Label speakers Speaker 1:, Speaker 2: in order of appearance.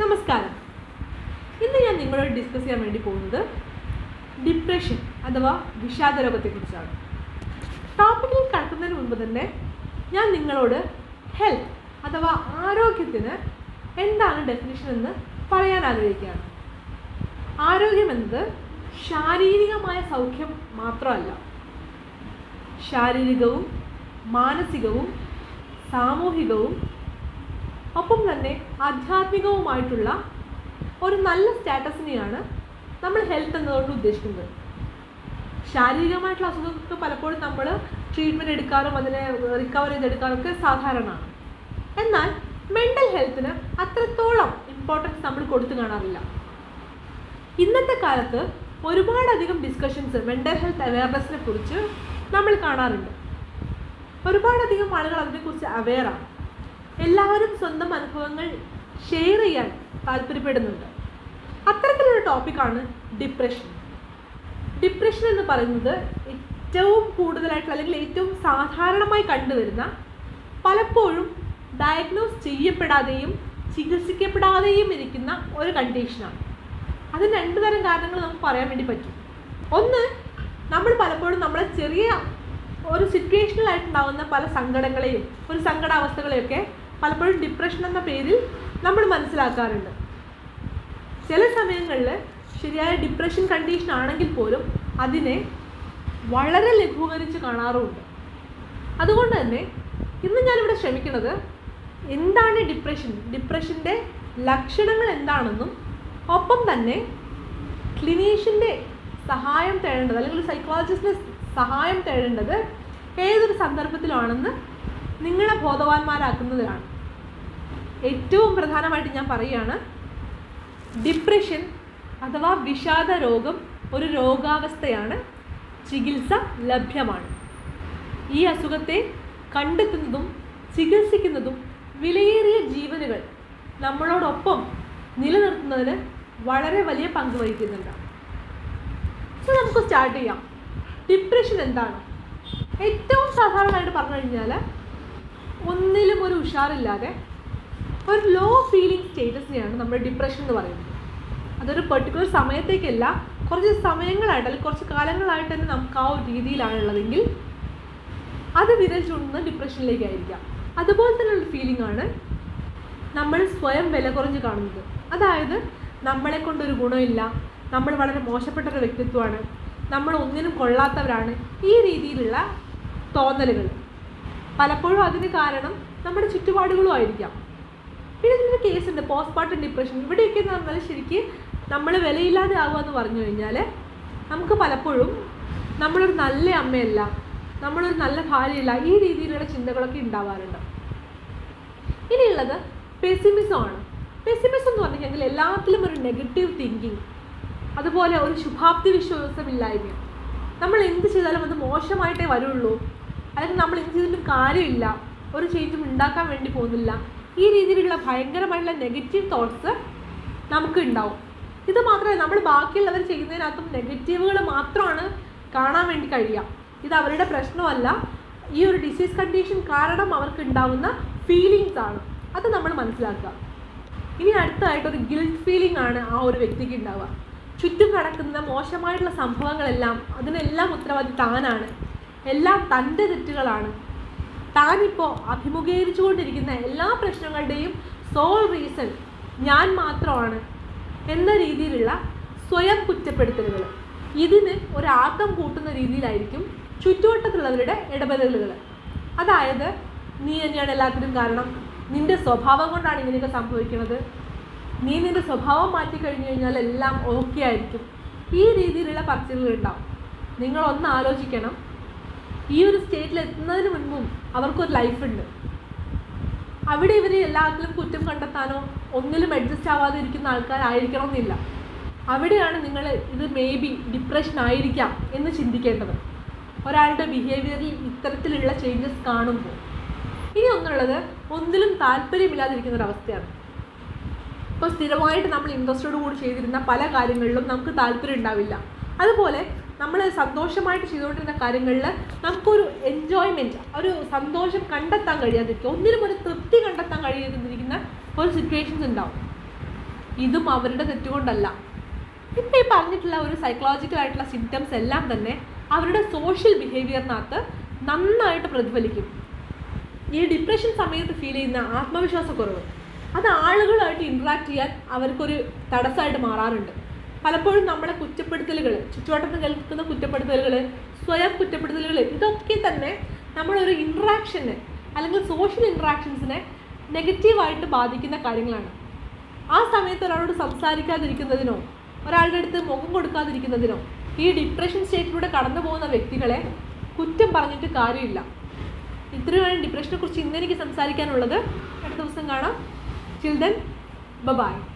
Speaker 1: നമസ്കാരം. ഇന്ന് ഞാൻ നിങ്ങളോട് ഡിസ്കസ് ചെയ്യാൻ വേണ്ടി പോകുന്നത് ഡിപ്രഷൻ അഥവാ വിഷാദ വിഷാദരോഗത്തെക്കുറിച്ചാണ് ടോപ്പിക്കിൽ കടക്കുന്നതിന് മുൻപ് തന്നെ ഞാൻ നിങ്ങളോട് ഹെൽത്ത് അഥവാ ആരോഗ്യത്തിന് എന്താണ് ഡെഫിനിഷൻ എന്ന് പറയാൻ ആഗ്രഹിക്കുകയാണ്. ആരോഗ്യം എന്നത് ശാരീരികമായ സൗഖ്യം മാത്രമല്ല ശാരീരികവും മാനസികവും സാമൂഹികവും ഒപ്പം തന്നെ ആധ്യാത്മികവുമായിട്ടുള്ള ഒരു നല്ല സ്റ്റാറ്റസിനെയാണ് നമ്മൾ ഹെൽത്ത് എന്നതുകൊണ്ട് ഉദ്ദേശിക്കുന്നത്. ശാരീരികമായിട്ടുള്ള അസുഖങ്ങൾക്ക് പലപ്പോഴും നമ്മൾ ട്രീറ്റ്മെന്റ് എടുക്കാനും അതിനെ റിക്കവർ ചെയ്തെടുക്കാനും ഒക്കെ സാധാരണമാണ്. എന്നാൽ മെന്റൽ ഹെൽത്തിന് അത്രത്തോളം ഇമ്പോർട്ടൻസ് നമ്മൾ കൊടുത്തു കാണാറില്ല. ഇന്നത്തെ കാലത്ത് ഒരുപാടധികം ഡിസ്കഷൻസ് മെന്റൽ ഹെൽത്ത് അവയർനെസ്സിനെ കുറിച്ച് നമ്മൾ കാണാറുണ്ട്. ഒരുപാടധികം ആളുകൾ അതിനെക്കുറിച്ച് അവെയറാണ് എല്ലാവരും സ്വന്തം അനുഭവങ്ങൾ ഷെയർ ചെയ്യാൻ താല്പര്യപ്പെടുന്നുണ്ട്. അത്തരത്തിലൊരു ടോപ്പിക്കാണ് ഡിപ്രഷൻ ഡിപ്രഷൻ എന്ന് പറയുന്നത് ഏറ്റവും കൂടുതലായിട്ട് അല്ലെങ്കിൽ ഏറ്റവും സാധാരണമായി കണ്ടുവരുന്ന പലപ്പോഴും ഡയഗ്നോസ് ചെയ്യപ്പെടാതെയും ചികിത്സിക്കപ്പെടാതെയും ഇരിക്കുന്ന ഒരു കണ്ടീഷനാണ് അതിന് രണ്ട് തരം കാരണങ്ങൾ നമുക്ക് പറയാൻ വേണ്ടി പറ്റും. ഒന്ന് നമ്മൾ പലപ്പോഴും നമ്മളെ ചെറിയ ഒരു സിറ്റുവേഷനിലായിട്ടുണ്ടാകുന്ന പല സങ്കടങ്ങളെയും ഒരു സങ്കടാവസ്ഥകളെയൊക്കെ പലപ്പോഴും ഡിപ്രഷൻ എന്ന പേരിൽ നമ്മൾ മനസ്സിലാക്കാറുണ്ട്. ചില സമയങ്ങളിൽ ശരിയായ ഡിപ്രഷൻ കണ്ടീഷൻ ആണെങ്കിൽ പോലും അതിനെ വളരെ ലഘൂകരിച്ച് കാണാറുമുണ്ട്. അതുകൊണ്ട് തന്നെ ഇന്ന് ഞാനിവിടെ ശ്രമിക്കുന്നത് എന്താണ് ഡിപ്രഷൻ ഡിപ്രഷന്റെ ലക്ഷണങ്ങൾ എന്താണെന്നും ഒപ്പം തന്നെ ക്ലിനീഷ്യന്റെ സഹായം തേടേണ്ടത് അല്ലെങ്കിൽ സൈക്കോളജിസ്റ്റിന്റെ സഹായം തേടേണ്ടത് ഏതൊരു സന്ദർഭത്തിലാണെന്ന് നിങ്ങളെ ബോധവാന്മാരാക്കുന്നതിലാണ് ഏറ്റവും പ്രധാനമായിട്ട് ഞാൻ പറയുകയാണ് ഡിപ്രഷൻ അഥവാ വിഷാദ രോഗം ഒരു രോഗാവസ്ഥയാണ് ചികിത്സ ലഭ്യമാണ്. ഈ അസുഖത്തെ കണ്ടെത്തുന്നതും ചികിത്സിക്കുന്നതും വിലയേറിയ ജീവനുകൾ നമ്മളോടൊപ്പം നിലനിർത്തുന്നതിന് വളരെ വലിയ പങ്ക് വഹിക്കുന്നുണ്ട്. സോ നമുക്ക് സ്റ്റാർട്ട് ചെയ്യാം. ഡിപ്രഷൻ എന്താണ്? ഏറ്റവും സാധാരണമായിട്ട് പറഞ്ഞു കഴിഞ്ഞാൽ ഒന്നിലും ഒരു ഉഷാറില്ലാതെ ഒരു ലോ ഫീലിംഗ് സ്റ്റേറ്റസിനെയാണ് നമ്മൾ ഡിപ്രഷൻ എന്ന് പറയുന്നത്. അതൊരു പെർട്ടിക്കുലർ സമയത്തേക്കല്ല കുറച്ച് സമയങ്ങളായിട്ട് അല്ലെങ്കിൽ കുറച്ച് കാലങ്ങളായിട്ട് തന്നെ നമുക്ക് ആ ഒരു രീതിയിലാണുള്ളതെങ്കിൽ അത് വിരൽ ചൂണ്ടുന്ന ഡിപ്രഷനിലേക്കായിരിക്കാം അതുപോലെ തന്നെ ഒരു ഫീലിംഗ് ആണ് നമ്മൾ സ്വയം വില കുറഞ്ഞ് കാണുന്നത്. അതായത് നമ്മളെ കൊണ്ടൊരു ഗുണമില്ല നമ്മൾ വളരെ മോശപ്പെട്ട ഒരു വ്യക്തിത്വമാണ് നമ്മൾ ഒന്നിനും കൊള്ളാത്തവരാണ് ഈ രീതിയിലുള്ള തോന്നലുകൾ. പലപ്പോഴും അതിന് കാരണം നമ്മുടെ ചുറ്റുപാടുകളും ആയിരിക്കാം. പിന്നെ ഇതിന്റെ കേസുണ്ട് പോസ്റ്റ്മോർട്ടം ഡിപ്രഷൻ ഇവിടെയൊക്കെ എന്ന് പറഞ്ഞാൽ ശരിക്കും നമ്മൾ വിലയില്ലാതെ ആവുക എന്ന് പറഞ്ഞു കഴിഞ്ഞാൽ നമുക്ക് പലപ്പോഴും നമ്മളൊരു നല്ല അമ്മയല്ല നമ്മളൊരു നല്ല ഭാര്യയല്ല ഈ രീതിയിലുള്ള ചിന്തകളൊക്കെ ഉണ്ടാവാറുണ്ട്. ഇനിയുള്ളത് പെസിമിസം ആണ്. പെസിമിസം എന്ന് പറഞ്ഞു കഴിഞ്ഞാൽ എല്ലാത്തിലും ഒരു നെഗറ്റീവ് തിങ്കിങ് അതുപോലെ ഒരു ശുഭാപ്തി വിശ്വാസമില്ലായ്മ. നമ്മൾ എന്ത് ചെയ്താലും അത് മോശമായിട്ടേ വരുള്ളൂ. അല്ലെങ്കിൽ നമ്മൾ ഇത് ചെയ്തിട്ടും കാര്യമില്ല. ഒരു ചേഞ്ചും ഉണ്ടാക്കാൻ വേണ്ടി പോകുന്നില്ല. ഈ രീതിയിലുള്ള ഭയങ്കരമായിട്ടുള്ള നെഗറ്റീവ് തോട്ട്സ് നമുക്ക് ഉണ്ടാവും. ഇത് മാത്രമേ നമ്മൾ ബാക്കിയുള്ളവർ ചെയ്യുന്നതിനകത്തും നെഗറ്റീവുകൾ മാത്രമാണ് കാണാൻ വേണ്ടി കഴിയുക. ഇത് അവരുടെ പ്രശ്നമല്ല. ഈ ഒരു ഡിസീസ് കണ്ടീഷൻ കാരണം അവർക്ക് ഉണ്ടാവുന്ന ഫീലിങ്സ് ആണ്. അത് നമ്മൾ മനസ്സിലാക്കുക. ഇനി അടുത്തതായിട്ട് ഒരു ഗിൽറ്റ് ഫീലിംഗ് ആണ് ആ ഒരു വ്യക്തിക്ക് ഉണ്ടാവുക. ചുറ്റും നടക്കുന്ന മോശമായിട്ടുള്ള സംഭവങ്ങളെല്ലാം അതിനെല്ലാം ഉത്തരവാദി താനാണ്. എല്ലാം തന്റെ തെറ്റുകളാണ്. താനിപ്പോൾ അഭിമുഖീകരിച്ചുകൊണ്ടിരിക്കുന്ന എല്ലാ പ്രശ്നങ്ങളുടെയും സോൾ റീസൺ ഞാൻ മാത്രമാണ് എന്ന രീതിയിലുള്ള സ്വയം കുറ്റപ്പെടുത്തലുകൾ. ഇതിന് ഒരാക്കം കൂട്ടുന്ന രീതിയിലായിരിക്കും ചുറ്റുവട്ടത്തുള്ളവരുടെ ഇടപെടലുകൾ. അതായത് നീ തന്നെയാണ് എല്ലാത്തിനും കാരണം. നിന്റെ സ്വഭാവം കൊണ്ടാണ് ഇങ്ങനെയൊക്കെ സംഭവിക്കുന്നത്. നീ നിന്റെ സ്വഭാവം മാറ്റി കഴിഞ്ഞു കഴിഞ്ഞാൽ എല്ലാം ഓക്കെ ആയിരിക്കും. ഈ രീതിയിലുള്ള പറച്ചിലുകൾ ഉണ്ടാവും. നിങ്ങൾ ഒന്ന് ആലോചിക്കണം. ഈ ഒരു സ്റ്റേറ്റിൽ എത്തുന്നതിന് മുൻപും അവർക്കൊരു ലൈഫ് ഉണ്ട്. അവിടെ ഇവർ എല്ലാത്തിലും കുറ്റം കണ്ടെത്താനോ ഒന്നിലും അഡ്ജസ്റ്റ് ആവാതെ ഇരിക്കുന്ന ആൾക്കാരായിരിക്കണം എന്നില്ല അവിടെയാണ് നിങ്ങൾ ഇത് മേ ബി ഡിപ്രഷൻ ആയിരിക്കാം എന്ന് ചിന്തിക്കേണ്ടത്. ഒരാളുടെ ബിഹേവിയറിൽ ഇത്തരത്തിലുള്ള ചേഞ്ചസ് കാണുമ്പോൾ. ഇനി ഒന്നുള്ളത് ഒന്നിലും താല്പര്യമില്ലാതിരിക്കുന്ന ഒരവസ്ഥയാണ് ഇപ്പോൾ സ്ഥിരമായിട്ട് നമ്മൾ ഇൻട്രസ്റ്റോട് കൂടി ചെയ്തിരുന്ന പല കാര്യങ്ങളിലും നമുക്ക് താല്പര്യം ഉണ്ടാവില്ല. അതുപോലെ നമ്മൾ സന്തോഷമായിട്ട് ചെയ്തുകൊണ്ടിരുന്ന കാര്യങ്ങളിൽ നമുക്കൊരു എൻജോയ്മെന്റ് ഒരു സന്തോഷം കണ്ടെത്താൻ കഴിയാതിരിക്കും. ഒന്നിനും ഒരു തൃപ്തി കണ്ടെത്താൻ കഴിയാതിരിക്കുന്ന ഒരു സിറ്റുവേഷൻസ് ഉണ്ടാവും. ഇതും അവരുടെ തെറ്റുകൊണ്ടല്ല. ഇപ്പം ഈ പറഞ്ഞിട്ടുള്ള ഒരു സൈക്കോളജിക്കൽ ആയിട്ടുള്ള സിംറ്റംസ് എല്ലാം തന്നെ അവരുടെ സോഷ്യൽ ബിഹേവിയറിനകത്ത് നന്നായിട്ട് പ്രതിഫലിക്കും. ഈ ഡിപ്രഷൻ സമയത്ത് ഫീൽ ചെയ്യുന്ന ആത്മവിശ്വാസക്കുറവ്. അത് ആളുകളായിട്ട് ഇൻട്രാക്ട് ചെയ്യാൻ അവർക്കൊരു തടസ്സമായിട്ട് മാറാറുണ്ട്. പലപ്പോഴും നമ്മളെ കുറ്റപ്പെടുത്തലുകൾ ചുറ്റുവട്ടത്ത് കേൾക്കുന്ന കുറ്റപ്പെടുത്തലുകൾ സ്വയം കുറ്റപ്പെടുത്തലുകൾ ഇതൊക്കെ തന്നെ നമ്മളൊരു ഇൻട്രാക്ഷനെ അല്ലെങ്കിൽ സോഷ്യൽ ഇൻട്രാക്ഷൻസിനെ നെഗറ്റീവായിട്ട് ബാധിക്കുന്ന കാര്യങ്ങളാണ്. ആ സമയത്ത് ഒരാളോട് സംസാരിക്കാതിരിക്കുന്നതിനോ ഒരാളുടെ അടുത്ത് മുഖം കൊടുക്കാതിരിക്കുന്നതിനോ ഈ ഡിപ്രഷൻ സ്റ്റേറ്റിലൂടെ കടന്നു പോകുന്ന വ്യക്തികളെ കുറ്റം പറഞ്ഞിട്ട് കാര്യമില്ല. ഇത്രയും ഡിപ്രഷനെ കുറിച്ച് ഇന്ന് എനിക്ക് സംസാരിക്കാനുള്ളത്. അടുത്ത ദിവസം കാണാം. Children bye-bye bye